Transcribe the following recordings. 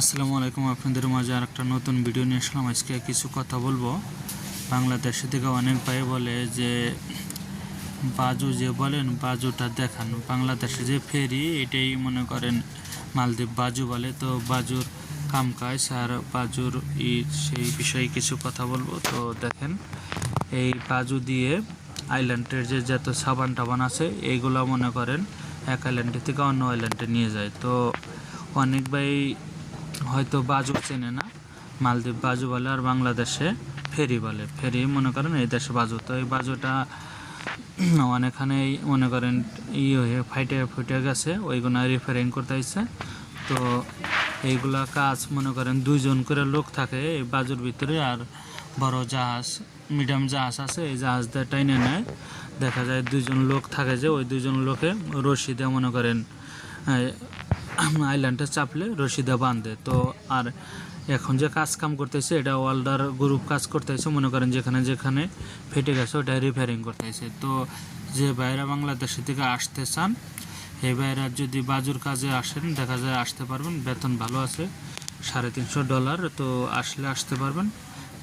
আসসালামু আলাইকুম আপনাদের মাঝে আর একটা নতুন ভিডিও নিয়ে আসলাম। আজকে কিছু কথা বলব। বাংলাদেশে থেকে অনেক ভাই বলে যে, বাজু যে বলেন, বাজুটা দেখান। বাংলাদেশে যে ফেরি, এটাই মনে করেন মালদ্বীপ বাজু বলে। তো বাজুর কাম কাজ আর বাজুর ই সেই বিষয়ে কিছু কথা বলব। তো দেখেন, এই বাজু দিয়ে আইল্যান্ডের যে যত সাবান টাবান আছে এইগুলো মনে করেন এক আইল্যান্ডের থেকে অন্য আইল্যান্ডে নিয়ে যায়। তো অনেক ভাই হয়তো বাজু চেনে না। মালদ্বীপ বাজু বলে আর বাংলাদেশে ফেরি বলে। ফেরি মনে করেন এই দেশে বাজু। তো এই বাজুটা অনেকখানেই মনে করেন ই হয়ে ফাইটে ফুটে গেছে, ওইগুলো রিপেয়ারিং করতে হয়েছে তো এইগুলা কাজ মনে করেন দুইজন করে লোক থাকে এই বাজুর ভিতরে আর বড় জাহাজ, মিডিয়াম জাহাজ আছে, এই জাহাজ দিয়ে টাইনে নেয়। দেখা যায় দুইজন লোক থাকে যে, ওই দুইজন লোকে রশি দিয়ে মনে করেন আইল্যান্ডে চাপলে রশিদা বাঁধে। তো আর এখন যে কাজ কাম করতেছে, এটা ওয়ার্ল্ডার গ্রুপ কাজ করতেছে, মনে করেন যেখানে যেখানে ফেটে গেছে ওটা রিপেয়ারিং করতেছে। তো যে বাইরা বাংলাদেশে থেকে আসতে চান, এই বাইরা যদি বাজুর কাজে আসেন, দেখা যায় আসতে পারবেন, বেতন ভালো আছে, সাড়ে তিনশো ডলার তো আসলে আসতে পারবেন।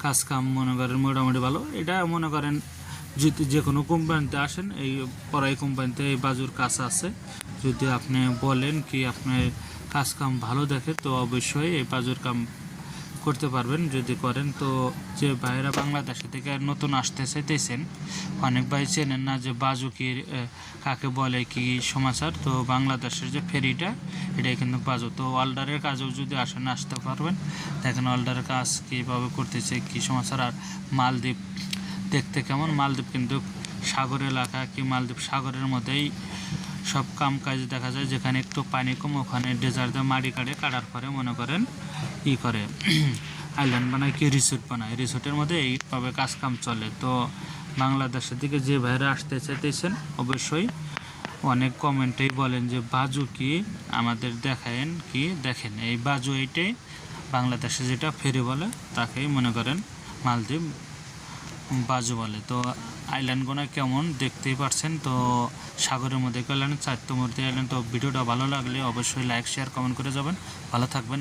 কাজ কাম মনে করেন মোটামুটি ভালো। এটা মনে করেন যদি যে কোনো কোম্পানিতে আসেন, এই পড়াই কোম্পানিতে এই বাজুর কাজ আছে। যদি আপনি বলেন কি আপনি কাজ কাম ভালো দেখে, তো অবশ্যই এই বাজুর কাম করতে পারবেন যদি করেন। তো যে ভাইরা বাংলাদেশে থেকে নতুন আসতে চাইতেছেন, অনেক ভাই চেনেন না যে বাজু কি কাকে বলে কি সমাচার। তো বাংলাদেশের যে ফেরিটা, এটাই কিন্তু বাজু। তো ওয়াল্ডারের কাজেও যদি আসেন, আসতে পারবেন। দেখেন ওয়াল্ডারের কাজ কীভাবে করতেছে, কি সমাচার। আর মালদ্বীপ দেখতে কেমন? মালদ্বীপ কিন্তু সাগর এলাকা কি মালদ্বীপ সাগরের মধ্যেই সব কাম কাজ দেখা যায়, যেখানে একটু পানি কম, ওখানে ডেজার্টে মাটি কাটে, কাটার পরে মনে করেন ই করে। আইল্যান্ড বানায় কি রিসোর্ট বানায়? রিসোর্টের মধ্যে এইভাবে কাজ কাম চলে। তো বাংলাদেশের দিকে যে ভাইরা আসতে চাইতেছেন, অবশ্যই অনেক কমেন্টেই বলেন যে, বাজু কি আমাদের দেখায়েন কি দেখেন? এই বাজু এইটাই বাংলাদেশে যেটা ফেরি বলে, তাকেই মনে করেন মালদ্বীপ বাজু বলে। তো আইল্যান্ডগুলো কেমন দেখতেই পারছেন? তো সাগরের মধ্যে আইল্যান্ড চারটে মধ্যে আইল্যান্ড তো ভিডিওটা ভালো লাগলে অবশ্যই লাইক শেয়ার কমেন্ট করে যাবেন। ভালো থাকবেন।